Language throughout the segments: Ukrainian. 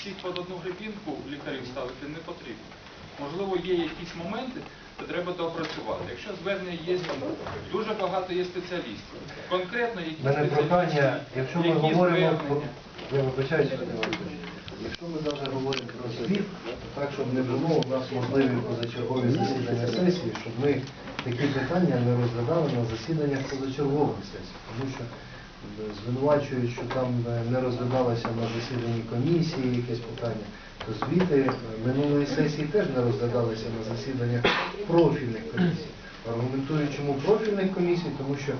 всіх під одну гребінку лікарів ставити не потрібно. Можливо, є якісь моменти, де треба доопрацювати. Якщо звернення є, дуже багато є спеціалістів. Конкретно які мене прохання, якщо ми які говоримо про... звернення. Я вибачаюся, Якщо ми зараз говоримо про звіт, так, щоб не було у нас можливі позачергові засідання сесії, щоб ми такі питання не розглядали на засіданнях позачергових сесій. Тому що звинувачують, що там е, не розглядалося на засіданні комісії якесь питання, то звіти е, минулої сесії теж не розглядалися на засіданнях профільних комісій. Аргументую, чому профільних комісій, тому що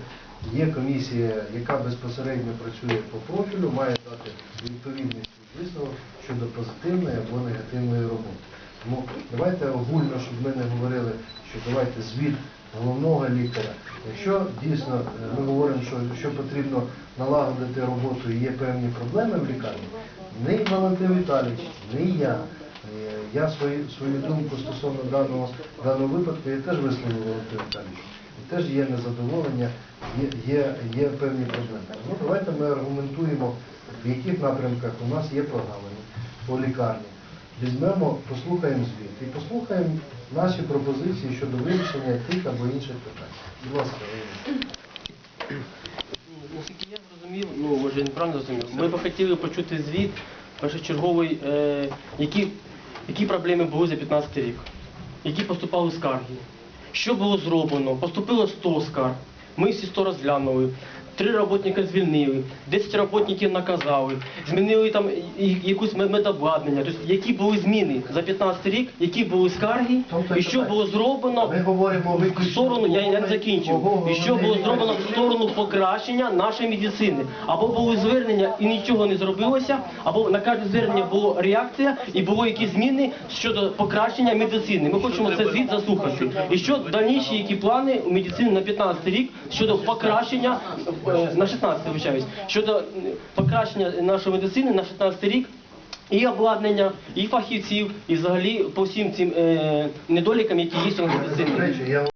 є комісія, яка безпосередньо працює по профілю, має дати відповідний висновок щодо позитивної або негативної роботи. Тому давайте огульно, щоб ми не говорили, що давайте звіт головного лікаря. Якщо дійсно е, ми говоримо, що, що потрібно налагодити роботу і є певні проблеми в лікарні, не Валентин Віталійович, не я. Е, Я свою, свою думку стосовно даного, даного випадку я теж висловив Валентину Віталійовичу. Теж є незадоволення, є, є, є певні проблеми. Ну, давайте ми аргументуємо, в яких напрямках у нас є прогалини по лікарні. Візьмемо, послухаємо звіт і послухаємо наші пропозиції щодо вирішення тих або інших питань. Будь ласка, Ірина. Наскільки я зрозумів, ну може я неправильно зрозумів, ми б хотіли почути звіт першочерговий, е, які, які проблеми були за 15 рік, які поступали скарги, що було зроблено, поступило 100 скарг, ми всі 100 розглянули. Три роботника звільнили, 10 роботників наказали, змінили там якусь мед- медобладнання. Тобто, які були зміни за 15 рік, які були скарги, Тобто і що було зроблено Ми говоримо в сторону, я, я не закінчив. І що було зроблено в сторону покращення нашої медицини. Або були звернення і нічого не зробилося, або на кожне звернення була реакція і було якісь зміни щодо покращення медицини. Ми хочемо це звіт заслухати. І що дальніші які плани у медицини на 15 рік щодо покращення на 16 вибачаюсь, щодо е, покращення нашої медицини на 16 рік. І обладнання, і фахівців, і взагалі по всім цим е, недолікам, які є в медицині.